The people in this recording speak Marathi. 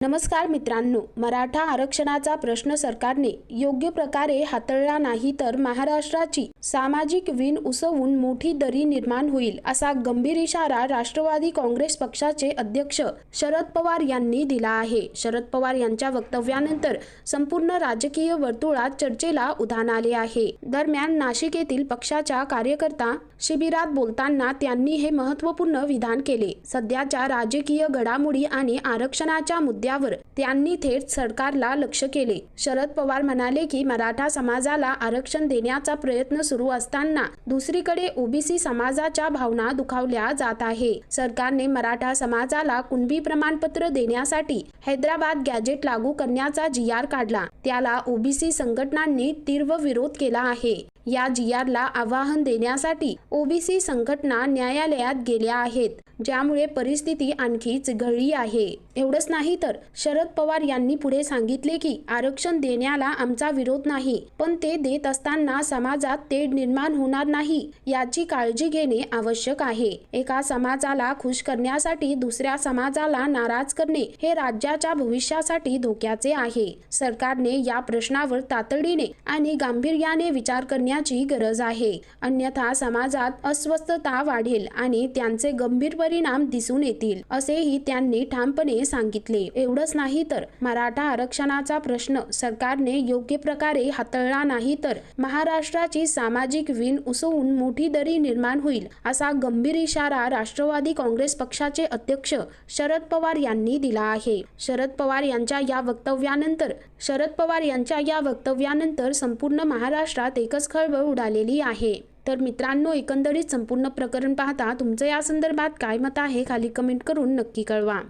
नमस्कार मित्रांनो मराठा आरक्षणाचा प्रश्न सरकारने योग्य प्रकारे हाताळला नाही तर महाराष्ट्राची सामाजिक वीण उसवून मोठी दरी निर्माण होईल असा गंभीर इशारा राष्ट्रवादी काँग्रेस पक्षाचे अध्यक्ष शरद पवार यांनी दिला आहे. शरद पवार यांच्या वक्तव्यानंतर संपूर्ण राजकीय वर्तुळात चर्चेला उधाण आले आहे. दरम्यान नाशिक येथील पक्षाच्या कार्यकर्ता शिबिरात बोलताना त्यांनी हे महत्त्वपूर्ण विधान केले. सध्याच्या राजकीय घडामोडी आणि आरक्षणाच्या मुद्द्यावर त्यांनी थेट सरकारला लक्ष केले. शरद पवार म्हणाले की मराठा समाजाला आरक्षण देण्याचा प्रयत्न सुरू असताना दुसरीकडे ओबीसी समाजाच्या भावना दुखावल्या जात आहे. सरकारने मराठा समाजाला कुणबी प्रमाणपत्र देण्यासाठी हैदराबाद गॅजेट लागू करण्याचा जी आर काढला. त्याला ओबीसी संघटनांनी तीव्र विरोध केला आहे. या जी आरला आवाहन देण्यासाठी ओबीसी संघटना न्यायालयात गेल्या आहेत ज्यामुळे परिस्थिती आणखी चिघळली आहे. एवढंच नाही तर शरद पवार यांनी पुढे सांगितले की आरक्षण देण्याला आमचा विरोध नाही पण ते देत असताना समाजात तेढ निर्माण होणार नाही याची काळजी घेणे आवश्यक आहे. एका समाजाला खुश करण्यासाठी दुसऱ्या समाजाला नाराज करणे हे राज्याच्या भविष्यासाठी धोक्याचे आहे. सरकारने या प्रश्नावर तातडीने आणि गांभीर्याने विचार करणे करण्याची गरज आहे. अन्यथा समाजात अस्वस्थता वाढेल आणि त्यांचे गंभीर परिणाम दिसून येतील असेही त्यांनी ठामपणे सांगितले. एवढंच नाही तर मराठा आरक्षणाचा प्रश्न सरकारने योग्य प्रकारे हाताळला नाही तर महाराष्ट्राची सामाजिक वीण उसवून मोठी दरी निर्माण होईल असा गंभीर इशारा राष्ट्रवादी काँग्रेस पक्षाचे अध्यक्ष शरद पवार यांनी दिला आहे. शरद पवार यांच्या या वक्तव्यानंतर शरद पवार यांच्या या वक्तव्यानंतर संपूर्ण महाराष्ट्रात एकच खळ खळबळ उडालेली आहे. तर मित्रांनो एकंदरीत संपूर्ण प्रकरण पाहता तुमचं या संदर्भात काय मत आहे खाली कमेंट करून नक्की कळवा.